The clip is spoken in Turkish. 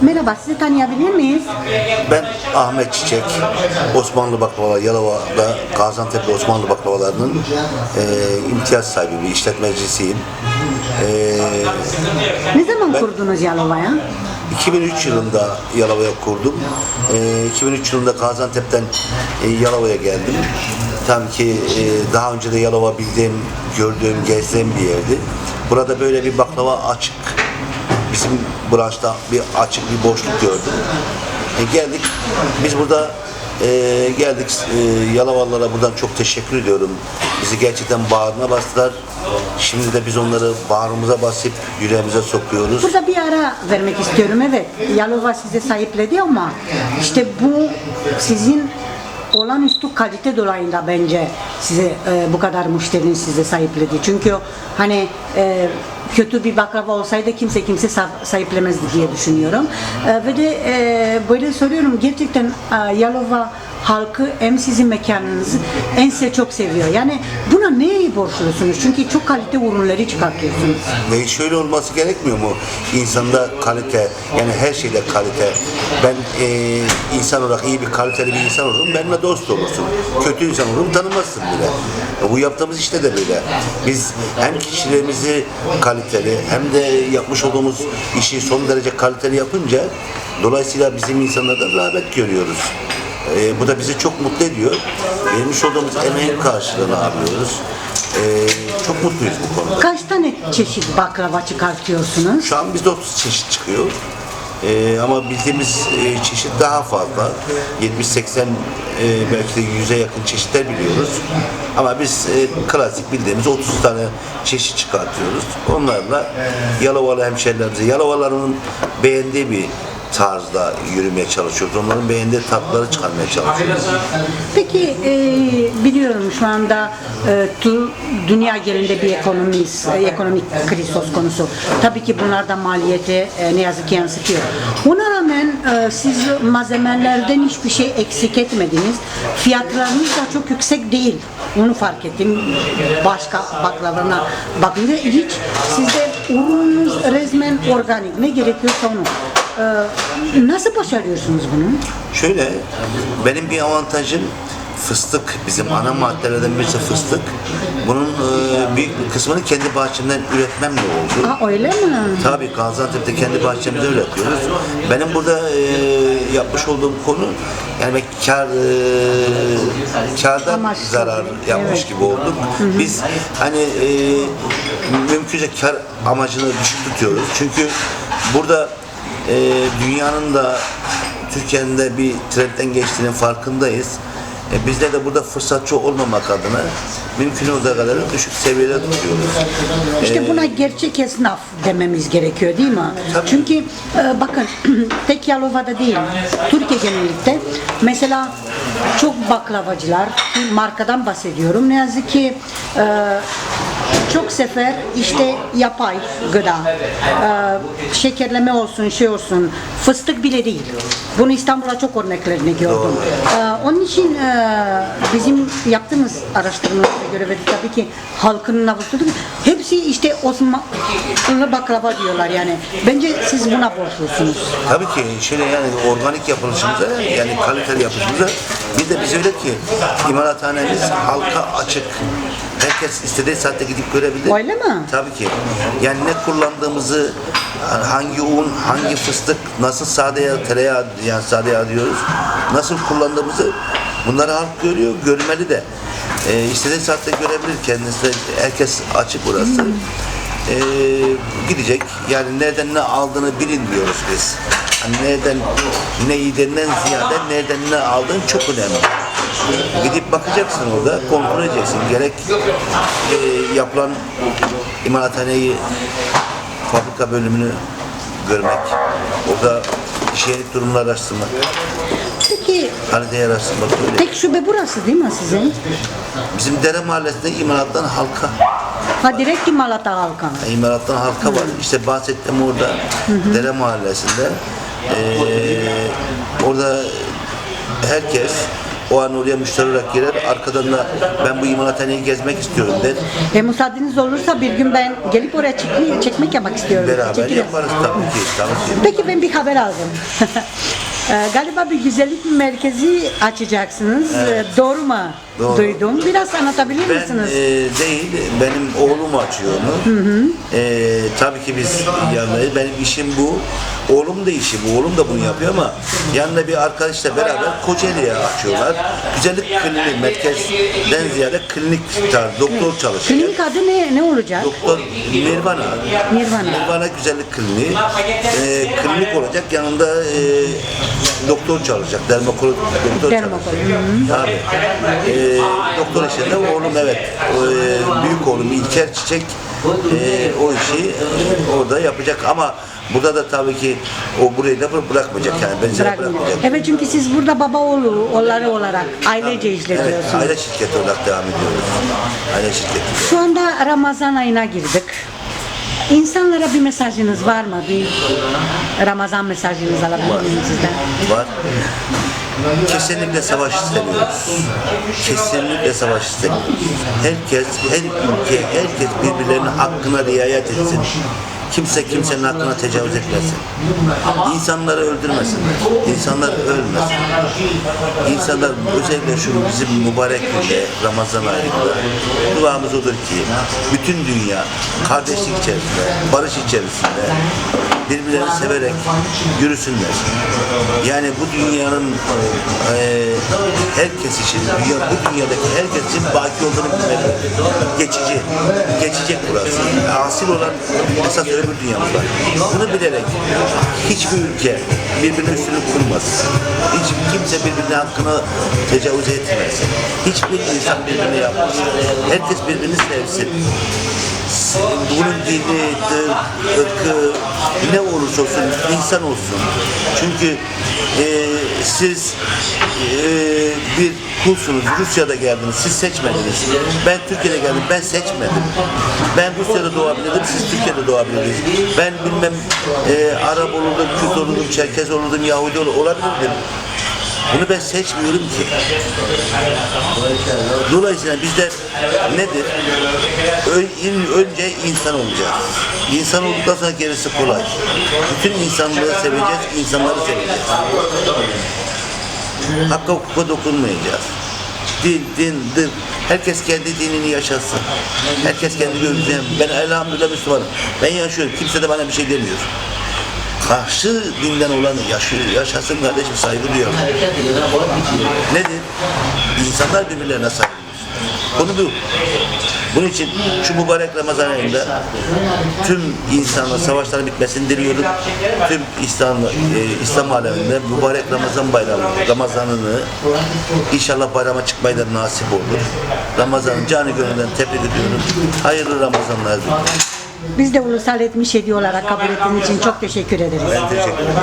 Merhaba, sizi tanıyabilir miyiz? Ben Ahmet Çiçek, Osmanlı baklavalar, Yalova'da Gaziantep Osmanlı baklavalarının e, imtiyaz sahibi bir işletmecisiyim. E, Ne zaman Ben- kurdunuz Yalova'ya? 2003 yılında Yalova'ya kurdum. E, 2003 yılında Gaziantep'ten e, Yalova'ya geldim. Tabii ki e, daha önce de Yalova bildiğim, gördüğüm, gezdiğim bir yerdi. Burada böyle bir baklava açık. Bizim branşta bir açık bir boşluk gördüm. E, geldik. Biz burada e, geldik. E, Yalovalılara buradan çok teşekkür ediyorum. Bizi gerçekten bağrına bastılar. Şimdi de biz onları bağrımıza basıp yüreğimize sokuyoruz. Burada bir ara vermek istiyorum. Evet, Yalova size sahipledi ama işte bu sizin olağanüstü kalite dolayında bence size e, bu kadar müşterinin size sahipledi. Çünkü hani e, kötü bir baklava olsaydı kimse kimse sa- sahiplemezdi diye düşünüyorum. E, ve de e, böyle söylüyorum gerçekten e, Yalova halkı hem sizin mekanınızı en size çok seviyor. Yani buna neye borçlusunuz? Çünkü çok kalite ürünleri çıkartıyorsunuz. Ve şöyle olması gerekmiyor mu? İnsanda kalite, yani her şeyde kalite. Ben e, insan olarak iyi bir kaliteli bir insan olurum, benimle dost olursun. Kötü insan olurum, tanımazsın bile. E, Bu yaptığımız işte de böyle. Biz hem kişilerimizi kaliteli hem de yapmış olduğumuz işi son derece kaliteli yapınca dolayısıyla bizim insanlardan rağbet görüyoruz. E, bu da bizi çok mutlu ediyor. Vermiş olduğumuz emeğin karşılığını alıyoruz. E, çok mutluyuz bu konuda. Kaç tane çeşit baklava çıkartıyorsunuz? Şu an bizde 30 çeşit çıkıyor. Ee, ama bildiğimiz e, çeşit daha fazla. 70-80 e, belki de 100'e yakın çeşitler biliyoruz. Ama biz e, klasik bildiğimiz 30 tane çeşit çıkartıyoruz. Onlarla Yalovalı hemşerilerimize, Yalovaların beğendiği bir tarzda yürümeye çalışıyoruz. Onların beğendiği tatları çıkarmaya çalışıyoruz. Peki e, biliyorum şu anda e, tu- dünya genelinde bir ekonomi, e, ekonomik kriz söz konusu. Tabii ki bunlar da maliyete e, ne yazık ki yansıtıyor. Buna rağmen e, siz malzemelerden hiçbir şey eksik etmediniz. Fiyatlarınız da çok yüksek değil. Onu fark ettim. Başka baklavana bakınca hiç sizde ürününüz resmen organik. Ne gerekiyorsa onu. E, nasıl başarıyorsunuz bunu? Şöyle, benim bir avantajım fıstık. Bizim ana maddelerden birisi fıstık. Bunun e, büyük bir kısmını kendi bahçemden üretmemle oldu. Aa öyle mi? Tabii Gaziantep'te kendi bahçemizde üretiyoruz. Benim burada e, yapmış olduğum konu yani ben kar e, kardan Amaçlı. zarar yapmış Evet. gibi olduk. Biz hani e, mümkünse kar amacını düşük tutuyoruz. Çünkü burada e, dünyanın da Türkiye'nin de bir trendten geçtiğinin farkındayız. E, bizler de burada fırsatçı olmamak adına mümkün olduğu kadar düşük seviyede tutuyoruz. İşte buna gerçek esnaf dememiz gerekiyor değil mi? Tabii. Çünkü e, bakın tek Yalova'da değil, Türkiye genellikle mesela çok baklavacılar, markadan bahsediyorum. Ne yazık ki e, çok sefer işte yapay gıda, e, şekerleme olsun, şey olsun, fıstık bile değil. Bunu İstanbul'a çok örneklerini gördüm. E, onun için e, bizim yaptığımız araştırmalara göre ve tabii ki halkın nabızı hepsi işte Osmanlı baklava diyorlar yani. Bence siz buna borçlusunuz. Tabii ki şöyle yani organik yapılışımıza yani kaliteli yapılışımıza bir de biz öyle ki imalathanemiz halka açık. Herkes istediği saatte gidip görebilir. Öyle mi? Tabii ki. Yani ne kullandığımızı hangi un, hangi fıstık, nasıl sade yağ, tereyağı yani sade yağ diyoruz. Nasıl kullandığımızı bunları halk görüyor, görmeli de. Ee, istediği saatte görebilir kendisi. Herkes açık burası. Ee, gidecek. Yani nereden ne aldığını bilin diyoruz biz. Hani nereden ne yediğinden ziyade nereden ne aldığın çok önemli. Gidip bakacaksın orada, kontrol edeceksin. Gerek e, yapılan imalathaneyi, fabrika bölümünü görmek, orada hijyenik durumunu araştırmak, Araştırmak böyle. tek şube burası değil mi sizin? Bizim Dere Mahallesi'nde imalattan halka, Ha direkt Malata halka. imalattan halka var. İşte bahsettiğim orada Dere Mahallesi'nde. Ee, orada herkes O an oraya müşteri olarak girer. Arkadan da ben bu imalathaneyi gezmek istiyorum der. E, müsaadeniz olursa bir gün ben gelip oraya çekmek, çekmek yapmak istiyorum. Beraber Çekeriz. yaparız tabii ki. Tabii ki. Peki ben bir haber aldım. Ee, galiba bir güzellik merkezi açacaksınız. Ee, Doğru mu? Doğru. Duydum. Biraz anlatabilir Ben misiniz? e, değil, benim oğlum açıyor onu. E, tabii ki biz yanındayız. Benim işim bu. Oğlum da işi bu. Oğlum da bunu yapıyor ama yanında bir arkadaşla beraber Kocaeli'ye açıyorlar. Güzellik kliniği, merkezden ziyade klinik tarzı, doktor çalışıyor. Klinik adı ne, ne olacak? Doktor Nirvana. Nirvana. Nirvana Güzellik Kliniği. E, klinik olacak. Yanında e, doktor çalışacak. Dermakolog doktor Dermakolog, çalışacak. Tabii. E, doktor işinde oğlum evet. E, büyük oğlum İlker Çiçek e, o işi orada yapacak ama burada da tabii ki o burayı da bı- bırakmayacak yani benzeri Bırakmayın. bırakmayacak. Evet çünkü siz burada baba oğlu, oğulları olarak ailece Evet, işletiyorsunuz. aile şirketi olarak devam ediyoruz. Aile şirketi. Şu anda Ramazan ayına girdik. İnsanlara bir mesajınız var mı? Bir Ramazan mesajınız alabilir miyim sizden? var. Kesinlikle savaş istemiyoruz. Kesinlikle savaş istemiyoruz. Herkes, her ülke, herkes birbirlerinin hakkına riayet etsin. Kimse kimsenin hakkına tecavüz etmesin. İnsanları öldürmesin. İnsanlar ölmesin. İnsanlar özellikle şu bizim mübarek günde Ramazan ayında duamız odur ki bütün dünya kardeşlik içerisinde, barış içerisinde birbirlerini severek yürüsünler. Yani bu dünyanın e, herkes için, dünya, bu dünyadaki herkes için baki olduğunu bilmeli. Geçici, geçecek burası. Asil olan esas öbür dünyamız var. Bunu bilerek hiçbir ülke birbirine üstünlük kurmasın. Hiç kimse birbirine hakkına tecavüz etmesin. Hiçbir insan birbirine yapmasın. Herkes birbirini sevsin bunun dini, ırkı ne olursa olsun insan olsun. Çünkü e, siz e, bir kulsunuz. Rusya'da geldiniz. Siz seçmediniz. Ben Türkiye'de geldim. Ben seçmedim. Ben Rusya'da doğabilirdim. Siz Türkiye'de doğabilirdiniz. Ben bilmem e, Arap olurdum, Kürt olurdum, Çerkez olurdum, Yahudi olurdum. Olabilirdim. Bunu ben seçmiyorum ki. Dolayısıyla bizde nedir? Önce insan olacağız. İnsan olduktan sonra gerisi kolay. Bütün insanlığı seveceğiz, insanları seveceğiz. Hakka hukuka dokunmayacağız. Din, din, din. Herkes kendi dinini yaşasın. Herkes kendi görüşünü. Ben elhamdülillah Müslümanım. Ben yaşıyorum. Kimse de bana bir şey demiyor. Karşı dinden olanı yaşıyor. Yaşasın kardeşim saygı duyuyorum. Nedir? İnsanlar birbirlerine saygı duysun. Konu bu. Bunun için şu mübarek Ramazan ayında tüm insanla savaşların bitmesini diliyorum. Tüm İslam, e, İslam aleminde mübarek Ramazan bayramı, Ramazanını inşallah bayrama çıkmayı da nasip olur. Ramazan'ı canı gönülden tebrik ediyorum. Hayırlı Ramazanlar diliyorum. Biz de Ulusal 77 olarak kabul ettiğiniz için çok teşekkür ederiz. Ben teşekkür ederim.